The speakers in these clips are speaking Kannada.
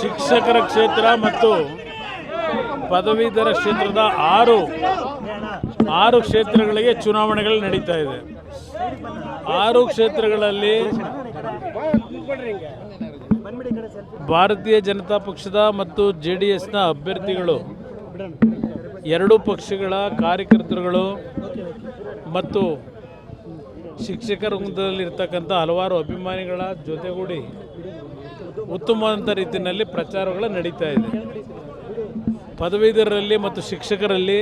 ಶಿಕ್ಷಕರ ಕ್ಷೇತ್ರ ಮತ್ತು ಪದವೀಧರ ಕ್ಷೇತ್ರದ ಆರು ಆರು ಕ್ಷೇತ್ರಗಳಿಗೆ ಚುನಾವಣೆಗಳು ನಡೀತಾ ಇದೆ. ಆರು ಕ್ಷೇತ್ರಗಳಲ್ಲಿ ಭಾರತೀಯ ಜನತಾ ಪಕ್ಷದ ಮತ್ತು ಜೆ ಡಿ ಎಸ್ನ ಅಭ್ಯರ್ಥಿಗಳು, ಎರಡೂ ಪಕ್ಷಗಳ ಕಾರ್ಯಕರ್ತರುಗಳು ಮತ್ತು ಶಿಕ್ಷಕರ ವೃಂದದಲ್ಲಿರ್ತಕ್ಕಂಥ ಹಲವಾರು ಅಭಿಮಾನಿಗಳ ಜೊತೆಗೂಡಿ ಉತ್ತಮವಾದಂಥ ರೀತಿಯಲ್ಲಿ ಪ್ರಚಾರಗಳು ನಡೀತಾ ಇದೆ. ಪದವೀಧರರಲ್ಲಿ ಮತ್ತು ಶಿಕ್ಷಕರಲ್ಲಿ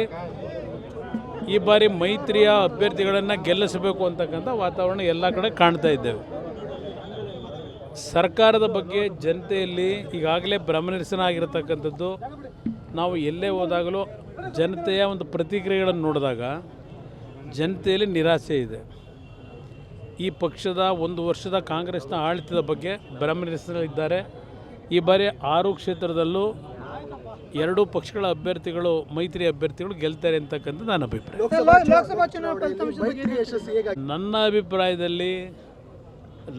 ಈ ಬಾರಿ ಮೈತ್ರಿಯ ಅಭ್ಯರ್ಥಿಗಳನ್ನು ಗೆಲ್ಲಿಸಬೇಕು ಅಂತಕ್ಕಂಥ ವಾತಾವರಣ ಎಲ್ಲ ಕಡೆ ಕಾಣ್ತಾ ಇದ್ದೇವೆ. ಸರ್ಕಾರದ ಬಗ್ಗೆ ಜನತೆಯಲ್ಲಿ ಈಗಾಗಲೇ ಭ್ರಮನಿರಸನ ಆಗಿರತಕ್ಕಂಥದ್ದು. ನಾವು ಎಲ್ಲೇ ಹೋದಾಗಲೂ ಜನತೆಯ ಒಂದು ಪ್ರತಿಕ್ರಿಯೆಗಳನ್ನು ನೋಡಿದಾಗ ಜನತೆಯಲ್ಲಿ ನಿರಾಸೆ ಇದೆ. ಈ ಪಕ್ಷದ ಒಂದು ವರ್ಷದ ಕಾಂಗ್ರೆಸ್ನ ಆಡಳಿತದ ಬಗ್ಗೆ ಭ್ರಮನಿರಸನಲ್ಲಿದ್ದಾರೆ ಈ ಬಾರಿ ಆರು ಕ್ಷೇತ್ರದಲ್ಲೂ ಎರಡೂ ಪಕ್ಷಗಳ ಅಭ್ಯರ್ಥಿಗಳು ಮೈತ್ರಿ ಅಭ್ಯರ್ಥಿಗಳು ಗೆಲ್ತಾರೆ ಅಂತಕ್ಕಂಥ ನನ್ನ ಅಭಿಪ್ರಾಯ. ನನ್ನ ಅಭಿಪ್ರಾಯದಲ್ಲಿ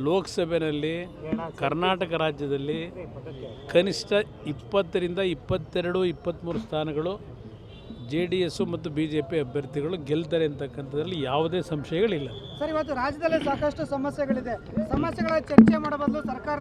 ಲೋಕಸಭೆಯಲ್ಲಿ ಕರ್ನಾಟಕ ರಾಜ್ಯದಲ್ಲಿ ಕನಿಷ್ಠ ಇಪ್ಪತ್ತರಿಂದ ಇಪ್ಪತ್ತೆರಡು ಇಪ್ಪತ್ತ್ಮೂರು ಸ್ಥಾನಗಳು ಜೆ ಡಿ ಎಸ್ಸು ಮತ್ತು ಬಿ ಜೆ ಪಿ ಅಭ್ಯರ್ಥಿಗಳು ಗೆಲ್ತಾರೆ ಅಂತಕ್ಕಂಥದ್ರಲ್ಲಿ ಯಾವುದೇ ಸಂಶಯಗಳಿಲ್ಲ. ಸರ್, ಇವತ್ತು ರಾಜ್ಯದಲ್ಲಿ ಸಾಕಷ್ಟು ಸಮಸ್ಯೆಗಳಿದೆ. ಸಮಸ್ಯೆಗಳ ಚರ್ಚೆ ಮಾಡೋ ಸರ್ಕಾರ.